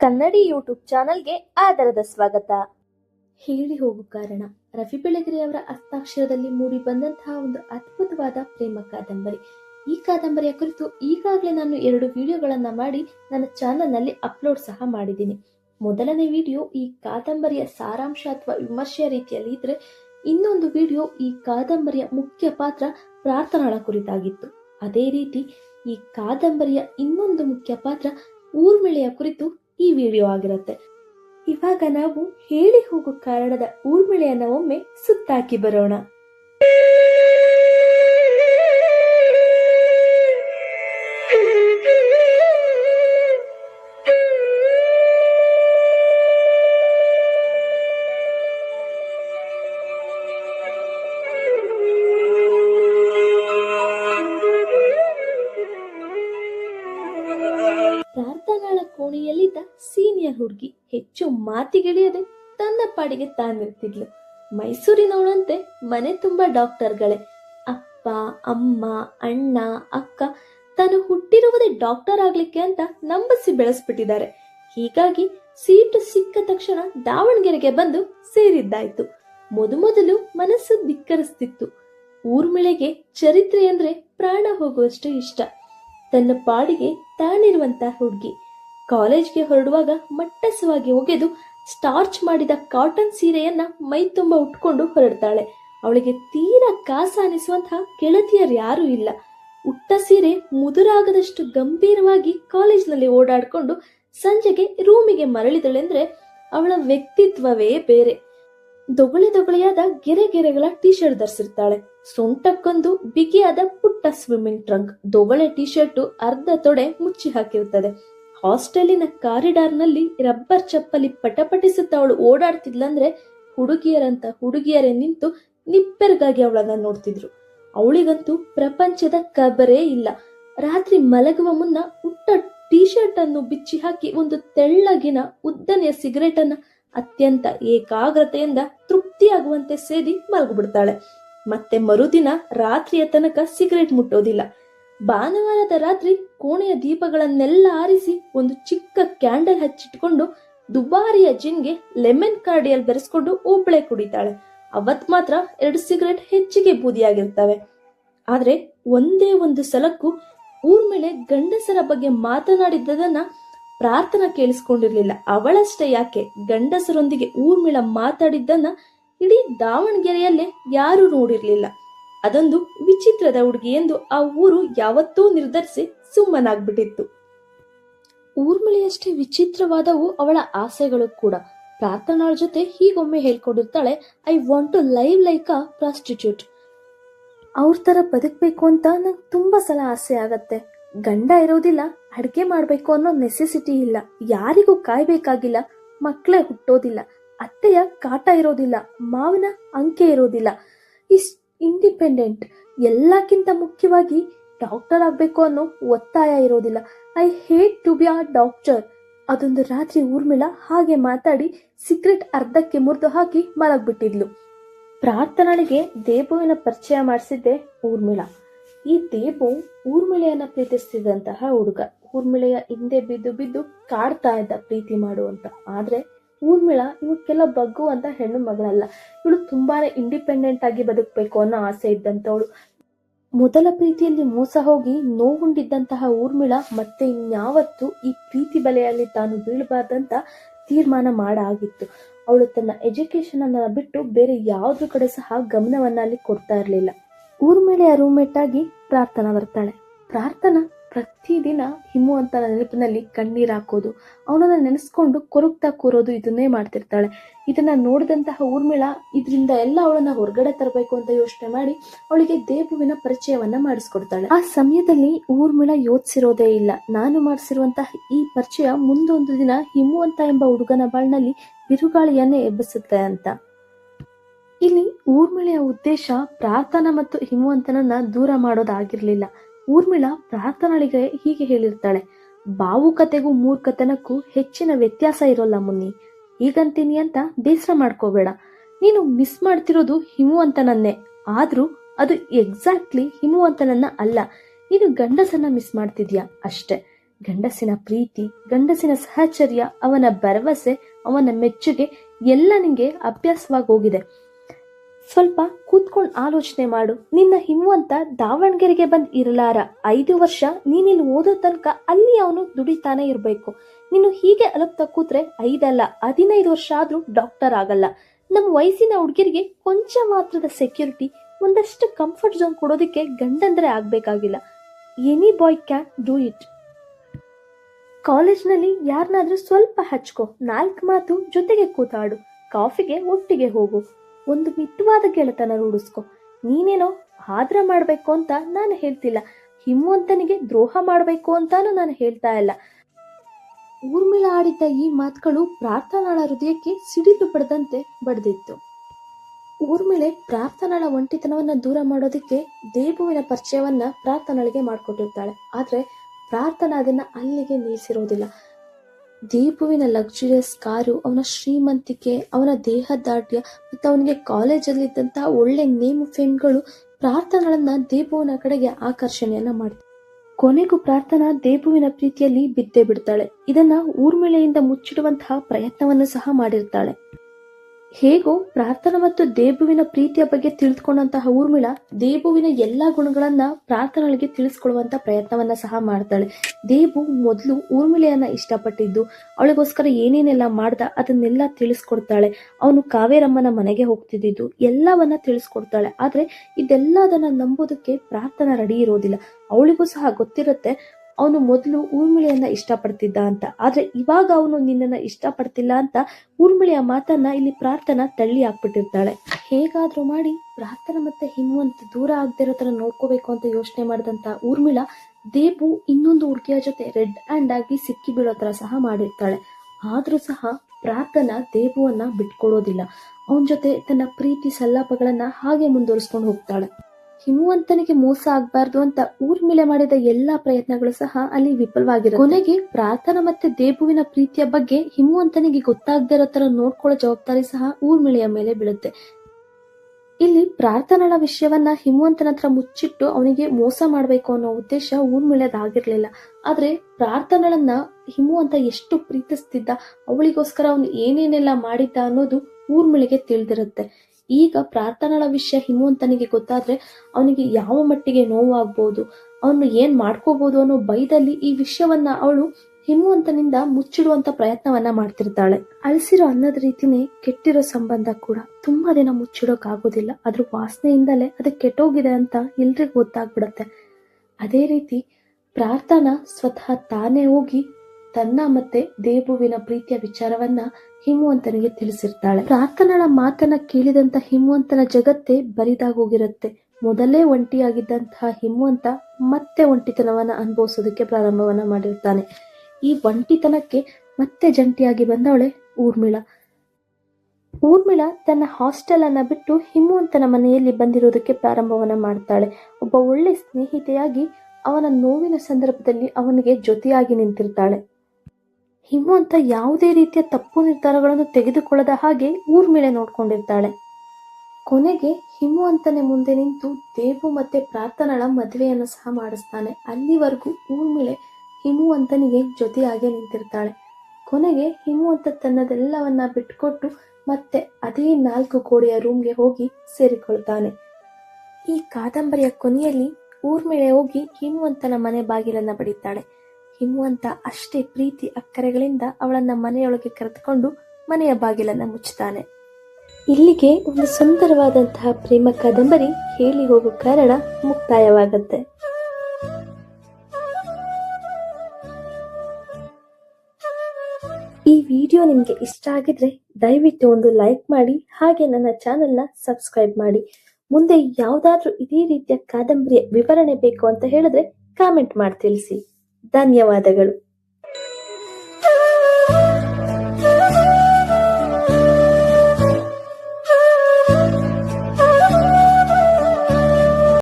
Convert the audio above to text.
ಕನ್ನಡಿ ಯೂಟ್ಯೂಬ್ ಚಾನಲ್ಗೆ ಆದರದ ಸ್ವಾಗತ. ಹೇಳಿ ಹೋಗು ಕಾರಣ, ರವಿ ಬೆಳಗೆರೆಯವರ ಹಸ್ತಾಕ್ಷರದಲ್ಲಿ ಮೂಡಿ ಬಂದಂತಹ ಒಂದು ಅದ್ಭುತವಾದ ಪ್ರೇಮ ಕಾದಂಬರಿ. ಈ ಕಾದಂಬರಿಯ ಕುರಿತು ಈಗಾಗಲೇ ನಾನು ಎರಡು ವಿಡಿಯೋಗಳನ್ನ ಮಾಡಿ ನನ್ನ ಚಾನಲ್ನಲ್ಲಿ ಅಪ್ಲೋಡ್ ಸಹ ಮಾಡಿದ್ದೀನಿ. ಮೊದಲನೇ ವಿಡಿಯೋ ಈ ಕಾದಂಬರಿಯ ಸಾರಾಂಶ ಅಥವಾ ವಿಮರ್ಶೆಯ ರೀತಿಯಲ್ಲಿ ಇದ್ರೆ, ಇನ್ನೊಂದು ವಿಡಿಯೋ ಈ ಕಾದಂಬರಿಯ ಮುಖ್ಯ ಪಾತ್ರ ಪ್ರಾರ್ಥನಾಳ ಕುರಿತಾಗಿತ್ತು. ಅದೇ ರೀತಿ ಈ ಕಾದಂಬರಿಯ ಇನ್ನೊಂದು ಮುಖ್ಯ ಪಾತ್ರ ಊರ್ಮಿಳೆಯ ಕುರಿತು ಈ ವಿಡಿಯೋ ಆಗಿರುತ್ತೆ. ಇವಾಗ ನಾವು ಹೇಳಿ ಹೋಗೋ ಕಾರಣದ ಊರ್ಮಿಳೆಯನ್ನ ಒಮ್ಮೆ ಸುತ್ತಾಕಿ ಬರೋಣ. ಹುಡುಗಿ ಹೆಚ್ಚು ಮಾತಿಗಿಳಿಯದೆ ತನ್ನ ಪಾಡಿಗೆ ತಾನಿರ್ತಿದ್ಲು ಮೈಸೂರಿನವಳಂತೆ ಮನೆ ತುಂಬಾ ಡಾಕ್ಟರ್ಗಳೇ. ಅಪ್ಪ, ಅಮ್ಮ, ಅಣ್ಣ, ಅಕ್ಕ ತಾನು ಹುಟ್ಟಿರುವುದೇ ಡಾಕ್ಟರ್ ಆಗ್ಲಿಕ್ಕೆ ಅಂತ ನಂಬಿಸಿ ಬೆಳೆಸ್ಬಿಟ್ಟಿದ್ದಾರೆ. ಹೀಗಾಗಿ ಸೀಟು ಸಿಕ್ಕ ತಕ್ಷಣ ದಾವಣಗೆರೆಗೆ ಬಂದು ಸೇರಿದ್ದಾಯ್ತು. ಮೊದಮೊದಲು ಮನಸ್ಸು ಧಿಕ್ಕರಿಸ್ತಿತ್ತು. ಊರ್ಮಿಳೆಗೆ ಚರಿತ್ರೆ ಅಂದ್ರೆ ಪ್ರಾಣ ಹೋಗುವಷ್ಟು ಇಷ್ಟ. ತನ್ನ ಪಾಡಿಗೆ ತಾನಿರುವಂತ ಹುಡುಗಿ. ಕಾಲೇಜ್ಗೆ ಹೊರಡುವಾಗ ಮಟ್ಟಸವಾಗಿ ಒಗೆದು ಸ್ಟಾರ್ಚ್ ಮಾಡಿದ ಕಾಟನ್ ಸೀರೆಯನ್ನ ಮೈ ತುಂಬ ಉಟ್ಕೊಂಡು ಹೊರಡ್ತಾಳೆ. ಅವಳಿಗೆ ತೀರಾ ಕಾಸ ಅನಿಸುವಂತಹ ಗೆಳತಿಯರು ಯಾರೂ ಇಲ್ಲ. ಉಟ್ಟ ಸೀರೆ ಮುದುರಾಗದಷ್ಟು ಗಂಭೀರವಾಗಿ ಕಾಲೇಜ್ನಲ್ಲಿ ಓಡಾಡ್ಕೊಂಡು ಸಂಜೆಗೆ ರೂಮಿಗೆ ಮರಳಿದಳೆಂದ್ರೆ ಅವಳ ವ್ಯಕ್ತಿತ್ವವೇ ಬೇರೆ. ದೊಗಳೆ ದೊಗಳೆಯಾದ ಗೆರೆ ಗೆರೆಗಳ ಟಿ ಶರ್ಟ್ ಧರಿಸಿರ್ತಾಳೆ. ಸೊಂಟಕ್ಕೊಂದು ಬಿಗಿಯಾದ ಪುಟ್ಟ ಸ್ವಿಮ್ಮಿಂಗ್ ಟ್ರಂಕ್ ದೊಗಳೆ ಟಿ ಶರ್ಟ್ ಅರ್ಧ ತೊಡೆ ಮುಚ್ಚಿ ಹಾಕಿರುತ್ತದೆ. ಹಾಸ್ಟೆಲಿನ ಕಾರಿಡಾರ್ನಲ್ಲಿ ರಬ್ಬರ್ ಚಪ್ಪಲಿ ಪಟಪಟಿಸುತ್ತಾ ಅವಳು ಓಡಾಡ್ತಿದ್ಲಂದ್ರೆ ಹುಡುಗಿಯರಂತ ಹುಡುಗಿಯರೇ ನಿಂತು ನಿಪ್ಪೆರ್ಗಾಗಿ ಅವಳನ್ನ ನೋಡ್ತಿದ್ರು. ಅವಳಿಗಂತೂ ಪ್ರಪಂಚದ ಕಬರೇ ಇಲ್ಲ. ರಾತ್ರಿ ಮಲಗುವ ಮುನ್ನ ಉಟ್ಟ ಟೀ ಶರ್ಟ್ ಅನ್ನು ಬಿಚ್ಚಿ ಹಾಕಿ ಒಂದು ತೆಳ್ಳಗಿನ ಉದ್ದನೆಯ ಸಿಗರೇಟ್ ಅನ್ನ ಅತ್ಯಂತ ಏಕಾಗ್ರತೆಯಿಂದ ತೃಪ್ತಿಯಾಗುವಂತೆ ಸೇದಿ ಮಲಗಿಬಿಡ್ತಾಳೆ. ಮತ್ತೆ ಮರುದಿನ ರಾತ್ರಿಯ ತನಕ ಸಿಗರೇಟ್ ಮುಟ್ಟೋದಿಲ್ಲ. ಭಾನುವಾರದ ರಾತ್ರಿ ಕೋಣೆಯ ದೀಪಗಳನ್ನೆಲ್ಲ ಆರಿಸಿ ಒಂದು ಚಿಕ್ಕ ಕ್ಯಾಂಡಲ್ ಹಚ್ಚಿಟ್ಕೊಂಡು ದುಬಾರಿಯ ಜಿನ್ಗೆ ಲೆಮನ್ ಕಾರ್ಡಿಯಲ್ ಬೆರೆಸ್ಕೊಂಡು ಒಬ್ಬಳೆ ಕುಡಿತಾಳೆ. ಅವತ್ ಮಾತ್ರ ಎರಡು ಸಿಗರೆಟ್ ಹೆಚ್ಚಿಗೆ ಬೂದಿಯಾಗಿರ್ತವೆ. ಆದ್ರೆ ಒಂದೇ ಒಂದು ಸಲಕ್ಕೂ ಊರ್ಮಿಳೆ ಗಂಡಸರ ಬಗ್ಗೆ ಮಾತನಾಡಿದ್ದದನ್ನ ಪ್ರಾರ್ಥನಾ ಕೇಳಿಸ್ಕೊಂಡಿರ್ಲಿಲ್ಲ. ಅವಳಷ್ಟೇ ಯಾಕೆ ಗಂಡಸರೊಂದಿಗೆ ಊರ್ಮಿಳ ಮಾತಾಡಿದ್ದನ್ನ ಇಡೀ ದಾವಣಗೆರೆಯಲ್ಲೇ ಯಾರೂ ನೋಡಿರ್ಲಿಲ್ಲ. ಅದೊಂದು ವಿಚಿತ್ರದ ಹುಡುಗಿ ಎಂದು ಆ ಊರು ಯಾವತ್ತೂ ನಿರ್ಧರಿಸಿ ಸುಮ್ಮನಾಗ್ಬಿಟ್ಟಿತ್ತು. ಊರ್ಮಳಿಯಷ್ಟೇ ವಿಚಿತ್ರವಾದವು ಅವಳ ಆಸೆಗಳು ಕೂಡ. ಪ್ರಾರ್ಥನಾಳ ಜೊತೆ ಹೀಗೊಮ್ಮೆ ಹೇಳ್ಕೊಂಡಿರ್ತಾಳೆ I want to live like a prostitute ಅವ್ರ ತರ ಬದುಕ್ಬೇಕು ಅಂತ ನಂಗೆ ತುಂಬಾ ಸಲ ಆಸೆ ಆಗತ್ತೆ. ಗಂಡ ಇರೋದಿಲ್ಲ, ಅಡ್ಗೆ ಮಾಡ್ಬೇಕು ಅನ್ನೋ ನೆಸೆಸಿಟಿ ಇಲ್ಲ. ಯಾರಿಗೂ ಕಾಯ್ಬೇಕಾಗಿಲ್ಲ ಮಕ್ಕಳೇ ಹುಟ್ಟೋದಿಲ್ಲ. ಅತ್ತೆಯ ಕಾಟ ಇರೋದಿಲ್ಲ, ಮಾವಿನ ಅಂಕೆ ಇರೋದಿಲ್ಲ. ಇಸ್ ಇಂಡಿಪೆಂಡೆಂಟ್ ಎಲ್ಲಕ್ಕಿಂತ ಮುಖ್ಯವಾಗಿ ಡಾಕ್ಟರ್ ಆಗ್ಬೇಕು ಅನ್ನೋ ಒತ್ತಾಯ ಇರೋದಿಲ್ಲ. I hate to be a doctor ಅದೊಂದು ರಾತ್ರಿ ಊರ್ಮಿಳ ಹಾಗೆ ಮಾತಾಡಿ ಸಿಕ್ರೆಟ್ ಅರ್ಧಕ್ಕೆ ಮುರಿದು ಹಾಕಿ ಮಲಗ್ಬಿಟ್ಟಿದ್ಲು. ಪ್ರಾರ್ಥನಾಳಿಗೆ ದೇಬುವಿನ ಪರಿಚಯ ಮಾಡಿಸಿದ್ದೆ ಊರ್ಮಿಳ. ಈ ದೇಬು ಊರ್ಮಿಳೆಯನ್ನ ಪ್ರೀತಿಸ್ತಿದ್ದಂತಹ ಹುಡುಗ. ಊರ್ಮಿಳೆಯ ಹಿಂದೆ ಬಿದ್ದು ಬಿದ್ದು ಕಾಡ್ತಾ ಇದ್ದ ಪ್ರೀತಿ ಮಾಡುವಂತ. ಆದ್ರೆ ಊರ್ಮಿಳ ಇವಕ್ಕೆಲ್ಲ ಬಗ್ಗುವಂತ ಹೆಣ್ಣು ಮಗಳಲ್ಲ. ಇವಳು ತುಂಬಾ ಇಂಡಿಪೆಂಡೆಂಟ್ ಆಗಿ ಬದುಕಬೇಕು ಅನ್ನೋ ಆಸೆ ಇದ್ದಂಥವಳು ಮೊದಲ ಪ್ರೀತಿಯಲ್ಲಿ ಮೋಸ ಹೋಗಿ ನೋವುಂಡಿದ್ದಂತಹ ಊರ್ಮಿಳ ಮತ್ತೆ ಇನ್ಯಾವತ್ತೂ ಈ ಪ್ರೀತಿ ಬಲೆಯಲ್ಲಿ ತಾನು ಬೀಳಬಾರ್ದಂತ ತೀರ್ಮಾನ ಮಾಡಾಗಿತ್ತು. ಅವಳು ತನ್ನ ಎಜುಕೇಶನ್ ಅನ್ನ ಬಿಟ್ಟು ಬೇರೆ ಯಾವುದ್ರ ಕಡೆ ಸಹ ಗಮನವನ್ನ ಅಲ್ಲಿ ಕೊಡ್ತಾ ಇರಲಿಲ್ಲ. ಊರ್ಮಿಳೆಯ ರೂಮ್ಮೇಟ್ ಆಗಿ ಪ್ರಾರ್ಥನಾ ಬರ್ತಾಳೆ. ಪ್ರಾರ್ಥನಾ? ಪ್ರತಿದಿನ ಹಿಮು ಅಂತ ನೆನಪಿನಲ್ಲಿ ಕಣ್ಣೀರ್ ಹಾಕೋದು. ಅವನನ್ನ ನೆನೆಸ್ಕೊಂಡು ಕೊರಗ್ತಾ ಕೂರೋದು ಇದನ್ನೇ ಮಾಡ್ತಿರ್ತಾಳೆ. ಇದನ್ನ ನೋಡಿದಂತಹ ಊರ್ಮಿಳ ಇದರಿಂದ ಎಲ್ಲ ಅವಳನ್ನ ಹೊರಗಡೆ ತರಬೇಕು ಅಂತ ಯೋಚನೆ ಮಾಡಿ ಅವಳಿಗೆ ದೇವುವಿನ ಪರಿಚಯವನ್ನ ಮಾಡಿಸ್ಕೊಡ್ತಾಳೆ. ಆ ಸಮಯದಲ್ಲಿ ಊರ್ಮಿಳ ಯೋಚಿಸಿರೋದೇ ಇಲ್ಲ. ನಾನು ಮಾಡಿಸಿರುವಂತಹ ಈ ಪರಿಚಯ ಮುಂದೊಂದು ದಿನ ಹಿಮು ಅಂತ ಎಂಬ ಹುಡುಗನ ಬಾಳ್ನಲ್ಲಿ ಬಿರುಗಾಳಿಯನ್ನೇ ಎಬ್ಬಿಸುತ್ತೆ ಅಂತ. ಇಲ್ಲಿ ಊರ್ಮಿಳೆಯ ಉದ್ದೇಶ ಪ್ರಾರ್ಥನಾ ಮತ್ತು ಹಿಮವಂತನನ್ನ ದೂರ ಮಾಡೋದಾಗಿರ್ಲಿಲ್ಲ. ಊರ್ಮಿಳ ಪ್ರಾರ್ಥನಾಳಿಗೆ ಹೀಗೆ ಹೇಳಿರ್ತಾಳೆ ಭಾವುಕತೆಗೂ ಮೂರ್ಖತನಕ್ಕೂ ಹೆಚ್ಚಿನ ವ್ಯತ್ಯಾಸ ಇರೋಲ್ಲ ಮುನ್ನಿ. ಈಗಂತೀನಿ ಅಂತ ಬೇಸರ ಮಾಡ್ಕೋಬೇಡ. ನೀನು ಮಿಸ್ ಮಾಡ್ತಿರೋದು ಹಿಮುವಂತನನ್ನೇ. ಆದ್ರೂ ಅದು ಎಕ್ಸಾಕ್ಟ್ಲಿ ಹಿಮುವಂತನನ್ನ ಅಲ್ಲ. ನೀನು ಗಂಡಸನ್ನ ಮಿಸ್ ಮಾಡ್ತಿದ್ಯಾ? ಅಷ್ಟೆ. ಗಂಡಸಿನ ಪ್ರೀತಿ, ಗಂಡಸಿನ ಸಹಚರ್ಯ, ಅವನ ಭರವಸೆ, ಅವನ ಮೆಚ್ಚುಗೆ ಎಲ್ಲ ನಿಂಗೆ ಅಭ್ಯಾಸವಾಗಿ ಹೋಗಿದೆ. ಸ್ವಲ್ಪ ಕೂತ್ಕೊಂಡು ಆಲೋಚನೆ ಮಾಡು. ನಿನ್ನ ಹಿಮ್ಮುವಂತ ದಾವಣಗೆರೆಗೆ ಬಂದ್ ಇರಲಾರ. ಐದು ವರ್ಷ ನೀನಿಲ್ಲಿ ಓದೋ ತನಕ ಅಲ್ಲಿ ಅವನು ದುಡಿತಾನೆ ಇರಬೇಕು. ನೀನು ಹೀಗೆ ಅಲಪ್ತಾ ಕೂತ್ರೆ ಐದಲ್ಲ, ಹದಿನೈದು ವರ್ಷ ಆದ್ರೂ ಡಾಕ್ಟರ್ ಆಗಲ್ಲ. ನಮ್ಮ ವಯಸ್ಸಿನ ಹುಡುಗಿರಿಗೆ ಕೊಂಚ ಮಾತ್ರದ ಸೆಕ್ಯೂರಿಟಿ ಒಂದಷ್ಟು ಕಂಫರ್ಟ್ ಝೋನ್ ಕೊಡೋದಕ್ಕೆ ಗಂಡಂದ್ರೆ ಆಗ್ಬೇಕಾಗಿಲ್ಲ. Any boy can do it ಕಾಲೇಜ್ನಲ್ಲಿ ಯಾರನ್ನಾದ್ರೂ ಸ್ವಲ್ಪ ಹಚ್ಕೋ. ನಾಲ್ಕು ಮಾತು ಜೊತೆಗೆ ಕೂತಾಡು. ಕಾಫಿಗೆ ಒಟ್ಟಿಗೆ ಹೋಗು. ಒಂದು ಮಿತವಾದ ಗೆಳೆತನ ರೂಢಿಸ್ಕೊ. ನೀನೇನೋ ಆದ್ರ ಮಾಡಬೇಕು ಅಂತ ನಾನು ಹೇಳ್ತಿಲ್ಲ. ಹಿಮ್ಮಂತನಿಗೆ ದ್ರೋಹ ಮಾಡಬೇಕು ಅಂತಾನು ನಾನು ಹೇಳ್ತಾ ಇಲ್ಲ. ಊರ್ಮಿಳ ಆಡಿದ್ದ ಈ ಮಾತುಗಳು ಪ್ರಾರ್ಥನಾಳ ಹೃದಯಕ್ಕೆ ಸಿಡಿಲು ಪಡೆದಂತೆ ಬಡ್ದಿತ್ತು. ಊರ್ಮಿಳೆ ಪ್ರಾರ್ಥನಾಳ ಒಂಟಿತನವನ್ನ ದೂರ ಮಾಡೋದಕ್ಕೆ ದೇಬುವಿನ ಪರಿಚಯವನ್ನ ಪ್ರಾರ್ಥನಾಳಿಗೆ ಮಾಡಿಕೊಟ್ಟಿರ್ತಾಳೆ. ಆದ್ರೆ ಪ್ರಾರ್ಥನಾ ಅದನ್ನ ಅಲ್ಲಿಗೆ ನಿಲ್ಲಿಸಿರೋದಿಲ್ಲ. ದೀಪುವಿನ ಲಕ್ಸುರಿಯಸ್ ಕಾರು ಅವನ ಶ್ರೀಮಂತಿಕೆ, ಅವನ ದೇಹದಾಢ್ಯ ಮತ್ತು ಅವನಿಗೆ ಕಾಲೇಜಲ್ಲಿದ್ದಂತಹ ಒಳ್ಳೆ ನೇಮ್ ಫೇಮ್ಗಳು ಪ್ರಾರ್ಥನೆಗಳನ್ನ ದೀಪುವಿನ ಕಡೆಗೆ ಆಕರ್ಷಣೆಯನ್ನ ಮಾಡ್ತಾರೆ ಕೊನೆಗೂ ಪ್ರಾರ್ಥನಾ ದೇಪುವಿನ ಪ್ರೀತಿಯಲ್ಲಿ ಬಿದ್ದೇ ಬಿಡ್ತಾಳೆ. ಇದನ್ನ ಊರ್ಮಿಳೆಯಿಂದ ಮುಚ್ಚಿಡುವಂತಹ ಪ್ರಯತ್ನವನ್ನು ಸಹ ಮಾಡಿರ್ತಾಳೆ. ಹೇಗೋ ಪ್ರಾರ್ಥನಾ ಮತ್ತು ದೇಬುವಿನ ಪ್ರೀತಿಯ ಬಗ್ಗೆ ತಿಳಿದುಕೊಂಡಂತಹ ಊರ್ಮಿಳ ದೇಬುವಿನ ಎಲ್ಲಾ ಗುಣಗಳನ್ನ ಪ್ರಾರ್ಥನೆಗಳಿಗೆ ತಿಳಿಸ್ಕೊಳ್ಳುವಂತ ಪ್ರಯತ್ನವನ್ನ ಸಹ ಮಾಡ್ತಾಳೆ. ದೇಬು ಮೊದಲು ಊರ್ಮಿಳೆಯನ್ನ ಇಷ್ಟಪಟ್ಟಿದ್ದು, ಅವಳಿಗೋಸ್ಕರ ಏನೇನೆಲ್ಲ ಮಾಡ್ದ ಅದನ್ನೆಲ್ಲ ತಿಳಿಸ್ಕೊಡ್ತಾಳೆ. ಅವನು ಕಾವೇರಮ್ಮನ ಮನೆಗೆ ಹೋಗ್ತಿದ್ದು ಎಲ್ಲವನ್ನ ತಿಳಿಸ್ಕೊಡ್ತಾಳೆ. ಆದ್ರೆ ಇದೆಲ್ಲದನ್ನ ನಂಬೋದಕ್ಕೆ ಪ್ರಾರ್ಥನಾ ರೆಡಿ ಇರೋದಿಲ್ಲ. ಅವಳಿಗೂ ಸಹ ಗೊತ್ತಿರುತ್ತೆ ಅವನು ಮೊದಲು ಊರ್ಮಿಳೆಯನ್ನ ಇಷ್ಟಪಡ್ತಿದ್ದ ಅಂತ. ಆದ್ರೆ ಇವಾಗ ಅವನು ನಿನ್ನನ್ನ ಇಷ್ಟಪಡ್ತಿಲ್ಲ ಅಂತ ಊರ್ಮಿಳೆಯ ಮಾತನ್ನ ಇಲ್ಲಿ ಪ್ರಾರ್ಥನಾ ತಳ್ಳಿ ಹಾಕ್ಬಿಟ್ಟಿರ್ತಾಳೆ. ಹೇಗಾದ್ರೂ ಮಾಡಿ ಪ್ರಾರ್ಥನಾ ಮತ್ತೆ ಹಿಮ್ಮಂತ ದೂರ ಆಗದಿರೋ ತರ ನೋಡ್ಕೋಬೇಕು ಅಂತ ಯೋಚನೆ ಮಾಡಿದಂತ ಊರ್ಮಿಳಾ ದೇಬು ಇನ್ನೊಂದು ಹುಡುಗಿಯ ಜೊತೆ ರೆಡ್ ಹ್ಯಾಂಡ್ ಆಗಿ ಸಿಕ್ಕಿ ಬೀಳೋ ತರ ಸಹ ಮಾಡಿರ್ತಾಳೆ. ಆದ್ರೂ ಸಹ ಪ್ರಾರ್ಥನಾ ದೇಬುವನ್ನ ಬಿಟ್ಕೊಡೋದಿಲ್ಲ. ಅವನ ಜೊತೆ ತನ್ನ ಪ್ರೀತಿ ಸಲ್ಲಾಪಗಳನ್ನ ಹಾಗೆ ಮುಂದುವರಿಸ್ಕೊಂಡು ಹೋಗ್ತಾಳೆ. ಹಿಮವಂತನಿಗೆ ಮೋಸ ಆಗ್ಬಾರ್ದು ಅಂತ ಊರ್ಮಿಳೆ ಮಾಡಿದ ಎಲ್ಲಾ ಪ್ರಯತ್ನಗಳು ಸಹ ಅಲ್ಲಿ ವಿಫಲವಾಗಿದೆ ಕೊನೆಗೆ ಪ್ರಾರ್ಥನಾ ಮತ್ತೆ ದೇಬುವಿನ ಪ್ರೀತಿಯ ಬಗ್ಗೆ ಹಿಮವಂತನಿಗೆ ಗೊತ್ತಾಗದೇ ಇರೋ ತರ ನೋಡ್ಕೊಳ್ಳೋ ಜವಾಬ್ದಾರಿ ಸಹ ಊರ್ಮಿಳೆಯ ಮೇಲೆ ಬೀಳುತ್ತೆ. ಇಲ್ಲಿ ಪ್ರಾರ್ಥನಳ ವಿಷಯವನ್ನ ಹಿಮವಂತನ ಹತ್ರ ಮುಚ್ಚಿಟ್ಟು ಅವನಿಗೆ ಮೋಸ ಮಾಡಬೇಕು ಅನ್ನೋ ಉದ್ದೇಶ ಊರ್ಮಿಳೆದಾಗಿರ್ಲಿಲ್ಲ ಆದ್ರೆ ಪ್ರಾರ್ಥನಳನ್ನ ಹಿಮವಂತ ಎಷ್ಟು ಪ್ರೀತಿಸ್ತಿದ್ದ, ಅವಳಿಗೋಸ್ಕರ ಅವನು ಏನೇನೆಲ್ಲ ಮಾಡಿದ್ದ ಅನ್ನೋದು ಊರ್ಮಿಳೆಗೆ ತಿಳಿದಿರುತ್ತೆ. ಈಗ ಪ್ರಾರ್ಥನಳ ವಿಷಯ ಹಿಮವಂತನಿಗೆ ಗೊತ್ತಾದ್ರೆ ಅವನಿಗೆ ಯಾವ ಮಟ್ಟಿಗೆ ನೋವಾಗ್ಬೋದು, ಅವನು ಏನ್ ಮಾಡ್ಕೋಬಹುದು ಅನ್ನೋ ಭಯದಲ್ಲಿ ಈ ವಿಷಯವನ್ನ ಅವಳು ಹಿಮವಂತನಿಂದ ಮುಚ್ಚಿಡುವಂತ ಪ್ರಯತ್ನವನ್ನ ಮಾಡ್ತಿರ್ತಾಳೆ. ಅಳಿಸಿರೋ ಅನ್ನದ ರೀತಿನೇ ಕೆಟ್ಟಿರೋ ಸಂಬಂಧ ಕೂಡ ತುಂಬಾ ದಿನ ಮುಚ್ಚಿಡೋಕ್ ಆಗೋದಿಲ್ಲ ಅದ್ರ ವಾಸನೆಯಿಂದಲೇ ಅದು ಕೆಟ್ಟೋಗಿದೆ ಅಂತ ಎಲ್ರಿಗೂ ಗೊತ್ತಾಗ್ಬಿಡತ್ತೆ. ಅದೇ ರೀತಿ ಪ್ರಾರ್ಥನಾ ಸ್ವತಃ ತಾನೇ ಹೋಗಿ ತನ್ನ ಮತ್ತೆ ದೇಬುವಿನ ಪ್ರೀತಿಯ ವಿಚಾರವನ್ನ ಹಿಮವಂತನಿಗೆ ತಿಳಿಸಿರ್ತಾಳೆ. ಪ್ರಾರ್ಥನಳ ಮಾತನ್ನ ಕೇಳಿದಂತ ಹಿಮವಂತನ ಜಗತ್ತೇ ಬರಿದಾಗೋಗಿರುತ್ತೆ. ಮೊದಲೇ ಒಂಟಿಯಾಗಿದ್ದಂತಹ ಹಿಮವಂತ ಮತ್ತೆ ಒಂಟಿತನವನ್ನ ಅನುಭವಿಸೋದಕ್ಕೆ ಪ್ರಾರಂಭವನ್ನ ಮಾಡಿರ್ತಾನೆ. ಈ ಒಂಟಿತನಕ್ಕೆ ಮತ್ತೆ ಜಂಟಿಯಾಗಿ ಬಂದವಳೆ ಊರ್ಮಿಳ. ಊರ್ಮಿಳ ತನ್ನ ಹಾಸ್ಟೆಲ್ ಅನ್ನ ಬಿಟ್ಟು ಹಿಮವಂತನ ಮನೆಯಲ್ಲಿ ಬಂದಿರೋದಕ್ಕೆ ಪ್ರಾರಂಭವನ್ನ ಮಾಡ್ತಾಳೆ. ಒಬ್ಬ ಒಳ್ಳೆ ಸ್ನೇಹಿತೆಯಾಗಿ ಅವನ ನೋವಿನ ಸಂದರ್ಭದಲ್ಲಿ ಅವನಿಗೆ ಜೊತೆಯಾಗಿ ನಿಂತಿರ್ತಾಳೆ. ಹಿಮವಂತ ಯಾವುದೇ ರೀತಿಯ ತಪ್ಪು ನಿರ್ಧಾರಗಳನ್ನು ತೆಗೆದುಕೊಳ್ಳದ ಹಾಗೆ ಊರ್ಮಿಳೆ ನೋಡ್ಕೊಂಡಿರ್ತಾಳೆ. ಕೊನೆಗೆ ಹಿಮವಂತನೇ ಮುಂದೆ ನಿಂತು ದೇವು ಮತ್ತೆ ಪ್ರಾರ್ಥನಳ ಮದುವೆಯನ್ನು ಸಹ ಮಾಡಿಸ್ತಾನೆ. ಅಲ್ಲಿವರೆಗೂ ಊರ್ಮಿಳೆ ಹಿಮವಂತನಿಗೆ ಜೊತೆಯಾಗಿ ನಿಂತಿರ್ತಾಳೆ. ಕೊನೆಗೆ ಹಿಮು ಅಂತ ತನ್ನದೆಲ್ಲವನ್ನ ಬಿಟ್ಕೊಟ್ಟು ಮತ್ತೆ ಅದೇ ನಾಲ್ಕು ಕೋಡಿಯ ರೂಮ್ಗೆ ಹೋಗಿ ಸೇರಿಕೊಳ್ತಾನೆ. ಈ ಕಾದಂಬರಿಯ ಕೊನೆಯಲ್ಲಿ ಊರ್ಮಿಳೆ ಹೋಗಿ ಹಿಮವಂತನ ಮನೆ ಬಾಗಿಲನ್ನ ಬಡಿತಾಳೆ ಹಿಮವಂತ ಅಷ್ಟೇ ಪ್ರೀತಿ ಅಕ್ಕರೆಗಳಿಂದ ಅವಳನ್ನ ಮನೆಯೊಳಗೆ ಕರೆದುಕೊಂಡು ಮನೆಯ ಬಾಗಿಲನ್ನ ಮುಚ್ಚುತ್ತಾನೆ. ಇಲ್ಲಿಗೆ ಒಂದು ಸುಂದರವಾದಂತಹ ಪ್ರೇಮ ಕಾದಂಬರಿ ಹೇಳಿ ಹೋಗೋ ಕಾರಣ ಮುಕ್ತಾಯವಾಗುತ್ತೆ. ಈ ವಿಡಿಯೋ ನಿಮಗೆ ಇಷ್ಟ ಆಗಿದ್ರೆ ದಯವಿಟ್ಟು ಒಂದು ಲೈಕ್ ಮಾಡಿ, ಹಾಗೆ ನನ್ನ ಚಾನೆಲ್ನ ಸಬ್ಸ್ಕ್ರೈಬ್ ಮಾಡಿ. ಮುಂದೆ ಯಾವುದಾದ್ರೂ ಇದೇ ರೀತಿಯ ಕಾದಂಬರಿಯ ವಿವರಣೆ ಬೇಕು ಅಂತ ಹೇಳಿದ್ರೆ ಕಾಮೆಂಟ್ ಮಾಡಿ ತಿಳಿಸಿ. ಧನ್ಯವಾದಗಳು.